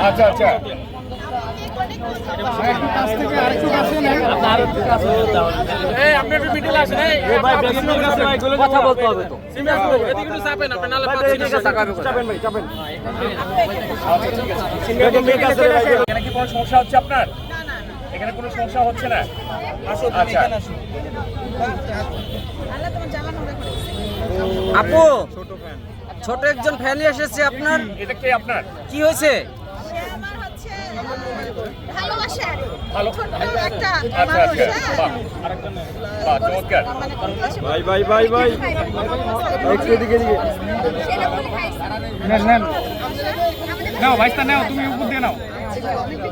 আচ্ছা আচ্ছা। আসেন। কথা বলতে হবে তো। এখানে কি কোনো সমস্যা হচ্ছে আপনার? এখানে কোনো সমস্যা হচ্ছে না? আচ্ছা। আপু! ছোট একজন ফ্যান এসেছে আপনার? এটা কে আপনার? কি হয়েছে? আচ্ছা আচ্ছা হ্যাঁ। মানে ভাই ভাই ভাই ভাই। একটু এদিকে এদিকে। নাও ভাইস্তা নাও তুমি উপর দিয়ে নাও।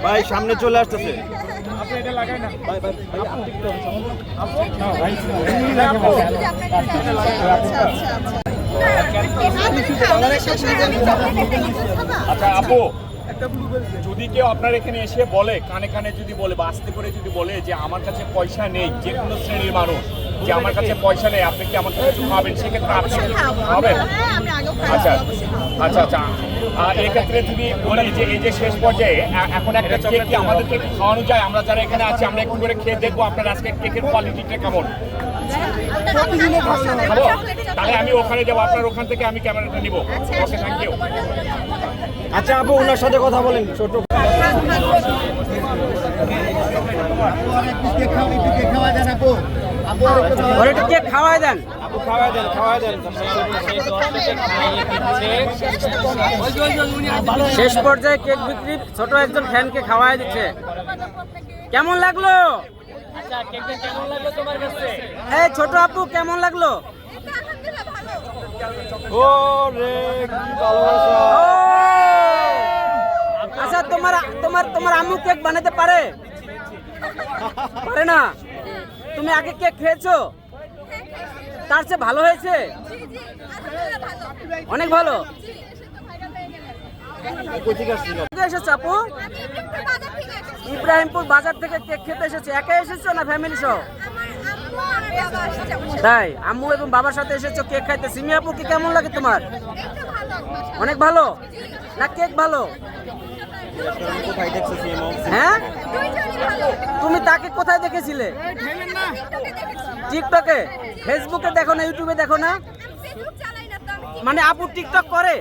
ভাই সামনে চলে আসতেছে। আচ্ছা আচ্ছা। আচ্ছা আচ্ছা আপু যদি কেউ আপনার এখানে এসে বলে কানে কানে যদি বলে বা আস্তে করে যদি বলে যে আমার কাছে পয়সা নেই যে কোনো শ্রেণির মানুষ যে আমার কাছে পয়সা নেই আপনি কি আমার কাছে খাবেন? সেক্ষেত্রে আপনি খাবেন? হ্যাঁ আচ্ছা খাব। আচ্ছা আচ্ছা। আর এই ক্ষেত্রে যদি বলি যে এই যে শেষ পর্যায়ে এখন একটা কেক কি আমাদেরকে খাওয়ানো যায়? আমরা যারা এখানে আছি আমরা একটু করে খেয়ে দেখব আপনার আজকে কেকের কোয়ালিটিটা কেমন। খাব? তাহলে আমি ওখানে যাব আপনার ওখান থেকে আমি ক্যামেরাটা নিবো। ওকে থ্যাংক ইউ আচ্ছা আপু ওনার সাথে কথা বলেন ছোট। ওর একটু কেক খাওয়াই দেন। আপু খাওয়াই দেন খাওয়াই দেন। শেষ পর্যায়ে কেক বিক্রি ছোট একজন ফ্যানকে খাওয়াই দিচ্ছে। কেমন লাগল? এই ছোট আপু কেমন লাগল? ও রে কি ভালোবাসা। আচ্ছা তোমার তোমার তোমার আম্মু কেক বানাতে পারে? পারে না? তুমি আগে কেক খেয়েছো? তার চেয়ে ভালো হয়েছে? অনেক ভালো। এসেছ আপু? ইব্রাহিমপুর বাজার থেকে কেক খেতে এসেছ? একা এসেছ না ফ্যামিলি সহ? তাই? আম্মু এবং বাবার সাথে এসেছ, কেক খাইতে। সিমি আপু কি কেমন লাগে তোমার? অনেক ভালো। না, কেক ভালো? হ্যাঁ? তুমি তাকে কোথায় দেখেছিলে? টিকটকে ফেসবুকে দেখো না ইউটিউবে দেখো না? মানে আপু টিকটক করে?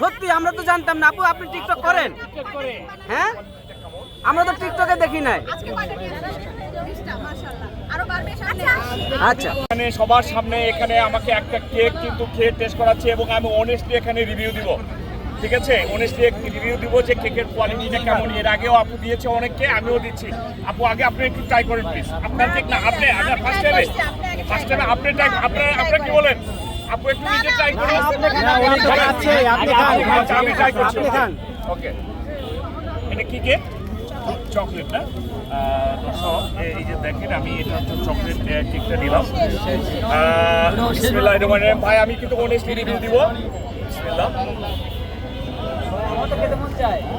সত্যি, আমরা তো জানতাম না। আপু, আপনি টিকটক করেন? হ্যাঁ? আমরা তো টিকটকে দেখি নাই। আচ্ছা। এখানে সবার সামনে এখানে আমাকে একটা কেক কিন্তু খেয়ে টেস্ট করাচ্ছে এবং আমি অনেস্টলি এখানে রিভিউ দিব। ঠিক আছে? অনেস্টলি রিভিউ দিব যে কেকের কোয়ালিটিটা কেমন। এর আগেও আপু দিয়েছে অনেককে আমিও দিচ্ছি। আপু আগে আপনি একটু ট্রাই করেন প্লিজ আপনার কেক না আপনি আপনার ফার্স্ট টাইমে ফার্স্ট টাইমে আপনি ট্রাই আপনার আপনার কি বলেন? আপু একটু নিজে ট্রাই করুন। আপনি খান, আচ্ছা, আমি ট্রাই করছি আপনি খান। ওকে এটা কি কেক চকলেট না আহ, এই যে দেখেন আমি এটা হচ্ছে চকলেট কেকটা বিসমিল্লাহির ভাই আমি কিন্তু অনেস্টলি রিভিউ দিব। বিসমিল্লাহ।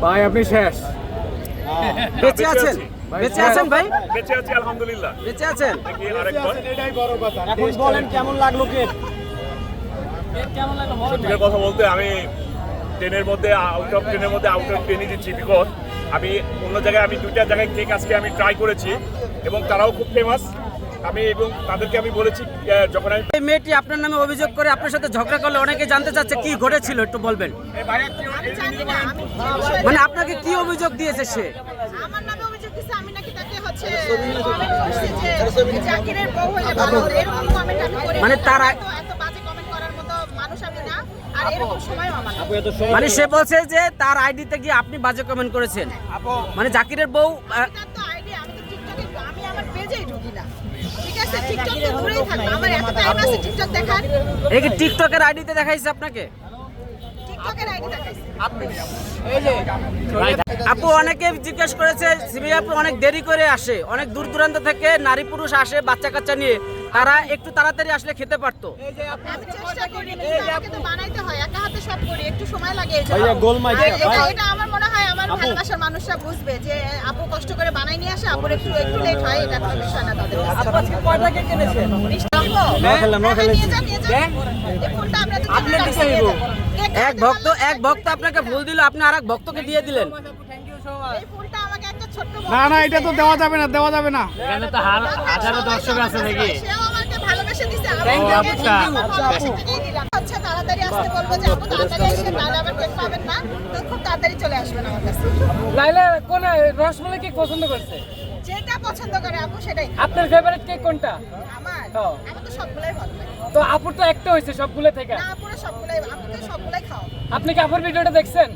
ভাই আপনি শেষ। বেঁচে আছেন? বেঁচে আছেন ভাই? বেঁচে আছি আলহামদুলিল্লাহ। বেঁচে আছেন? দেখি আরেকবার। এখন বলেন কেমন লাগল কেক সত্যিকার কথা বলতে আমি ট্রেনের মধ্যে আউট অফ ট্রেনের মধ্যে আউট অফ ট্রেনই দিচ্ছি বিকজ আমি অন্য জায়গায় আমি দুইটা জায়গায় কেক আজকে আমি ট্রাই করেছি এবং তারাও খুব ফেমাস আমি এবং তাদেরকে আমি বলেছি যখন আমি এই মেয়েটি আপনার নামে অভিযোগ করে আপনার সাথে ঝগড়া করলে অনেকে জানতে চাচ্ছে কি ঘটেছিল একটু বলবেন। এই ভাইয়া কি এই যে নিতে পারেন? মানে আপনাকে কি অভিযোগ দিয়েছে সে? আমার নামে অভিযোগ দিচ্ছে আমি নাকি তাকে হচ্ছে comment করছি যে জাকিরের বউ হইলে ভালো এরকম comment আমি করি মানে তারা- মানে সে বলছে যে তার আইডিতে গিয়ে আপনি বাজে কমেন্ট করেছেন। মানে জাকিরের বউ আহ, তার তো idea, আমি তো টিকটকে আমি আমার পেজেই ঢুকি না। ঠিক আছে? টিকটক তো দূরেই থাকব। আমার এত টাইম আছে টিকটক দেখার? এই কি টিকটকের আইডিতে দেখাইছে আপনাকে? টিকটকের আইডি দেখাইছে। আপু অনেকে জিজ্ঞেস করেছে সিবি আপু অনেক দেরি করে আসে। অনেক দূর দূরান্ত থেকে নারী পুরুষ আসে বাচ্চা কাচ্চা নিয়ে। তারা একটু তাড়াতাড়ি আসলে খেতে পারতো। আমি চেষ্টা করি কিন্তু আমাকে তো বানাইতে হয় একা মনে হয় হয় হ্যাঁ, ভক্ত এক ভক্ত আপনাকে ভুল দিল আপনি আর এক ভক্তকে দিয়ে দিলেন। এই ফোনটা আমাকে একটা ছোট্ট না না এটা তো দেওয়া যাবে না দেওয়া যাবে না। এখানে তো হাজারো দর্শক আছে নাকি? দিছে দিলাম। হচ্ছে তাড়াতাড়ি আসতে বলব যে আপু তাড়াতাড়ি এসে আবার কেক পাবেন না। তো খুব তাড়াতাড়ি চলে আসবেন আমার কাছে। লাইলা কোন? রসমালাই কেক পছন্দ করছে? যেটা পছন্দ করে আপু সেটাই। আপনার ফেভারিট কেক কোনটা? আমার। আমার তো সবগুলাই ভালো লাগে। তো আপুর তো একটা হয়েছে সবগুলো থেকে। না পুরো সবগুলাই তো সবগুলাই খাও আপনি কি আপুর ভিডিওটা দেখছেন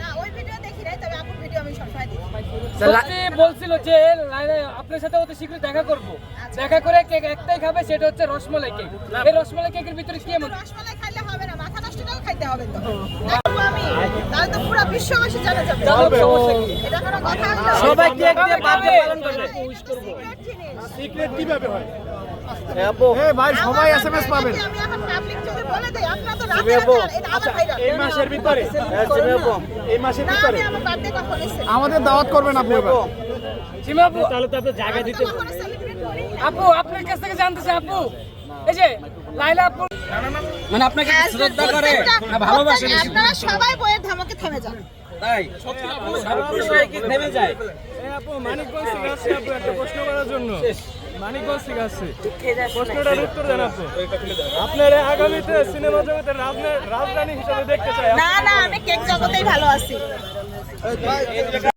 না ওই ভিডিও দেখি নাই তবে আপুর ভিডিও আমি সবসময় দেখি সত্যি বলছিল যে আপনার সাথে অতি শীঘ্রই দেখা করব। দেখা করে কেক একটাই খাবে সেটা হচ্ছে রসমালাই কেক। এই রসমালাই কেকের ভিতরে কি এমন? রসমালাই খাইলে হবে না মাথা নষ্টটাও খাইতে হবে তো। দেখব আমি তাহলে তো পুরো বিশ্ববাসী জানা যাবে। সমস্যা কি? এটা কোনো কথা সবাই কেক দিয়ে। পালন করবে। সিক্রেট কীভাবে হয়? ভাই সবাই এসএমএস পাবেন। আমি এখন পাবলিক যদি বলে দেই আপনারা তো জিমি রাতে আপু, রাতে এটা আমার ভাইরাল এই মাসের ভিতরে এই মাসের ভিতরে। আমাদের দাওয়াত করবেন আপনি আপু তাহলে তো আপনি জায়গা দিতে আপু আপনার কাছ থেকে জানতে চাই আপু এই যে লাইলা আপু মানে আপনাকে শ্রদ্ধা করে? না ভালোবাসে আপনারা সবাই বইয়ের ধামাকে থেমে যান। তাই? বিষয়ে কি থেমে যায়? এই আপু মানিকগঞ্জ থেকে আসছে আপু একটা প্রশ্ন করার জন্য। মানিকগঞ্জ থেকে আসছে প্রশ্নটার উত্তর দেন আপনি। আপনার আগামীতে সিনেমা জগতের রাজধানী হিসেবে দেখতে চাই। না না আমি কেক জগতেই ভালো আছি।